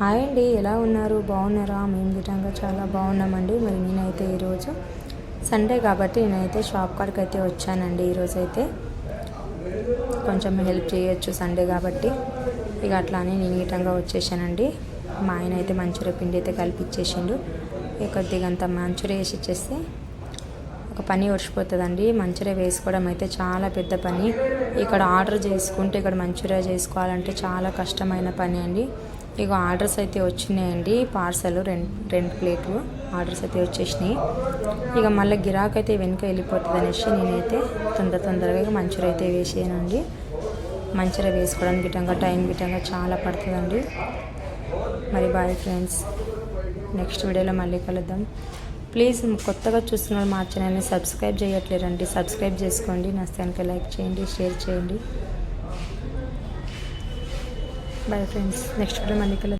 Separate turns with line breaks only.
Hi అండి ఎలా ఉన్నారు? బాగున్నారా? మేము విధంగా చాలా బాగున్నామండి. మరి నేనైతే ఈరోజు సండే కాబట్టి నేనైతే షాప్ కాడికి అయితే వచ్చానండి. ఈరోజు అయితే కొంచెం హెల్ప్ చేయొచ్చు సండే కాబట్టి. ఇక అట్లానే నేను నీటంగా వచ్చేసానండి. మా ఆయన అయితే మంచూరియా పిండి అయితే కలిపిచ్చేసిండు. ఇక కొద్దిగా అంత మంచూరియా వేసి ఇచ్చేస్తే ఒక పని ఒడిచిపోతుందండి మంచూరియా వేసుకోవడం అయితే చాలా పెద్ద పని. ఇక్కడ ఆర్డర్ చేసుకుంటే ఇక్కడ మంచూరియా చేసుకోవాలంటే చాలా కష్టమైన పని అండి. ఇక ఆర్డర్స్ అయితే వచ్చినాయండి పార్సల్ రెండు రెండు ప్లేట్లు ఆర్డర్స్ అయితే వచ్చేసినాయి. ఇక మళ్ళీ గిరాక్ అయితే వెనుక వెళ్ళిపోతుంది అనేసి నేనైతే తొందర తొందరగా మంచూరియా అయితే వేసేయనండి. మంచూరియా వేసుకోవడానికి గిట్టంగా టైం గిట్టంగా చాలా పడుతుందండి. మరి బాయ్ ఫ్రెండ్స్ నెక్స్ట్ వీడియోలో మళ్ళీ కలుద్దాం. ప్లీజ్ కొత్తగా చూస్తున్న మా ఛానల్ని సబ్స్క్రైబ్ చేయట్లేరండి సబ్స్క్రైబ్ చేసుకోండి. నస్తానికి లైక్ చేయండి షేర్ చేయండి. బాయ్ ఫ్రెండ్స్ నెక్స్ట్ వీడియో మళ్ళీ కలుద్దాం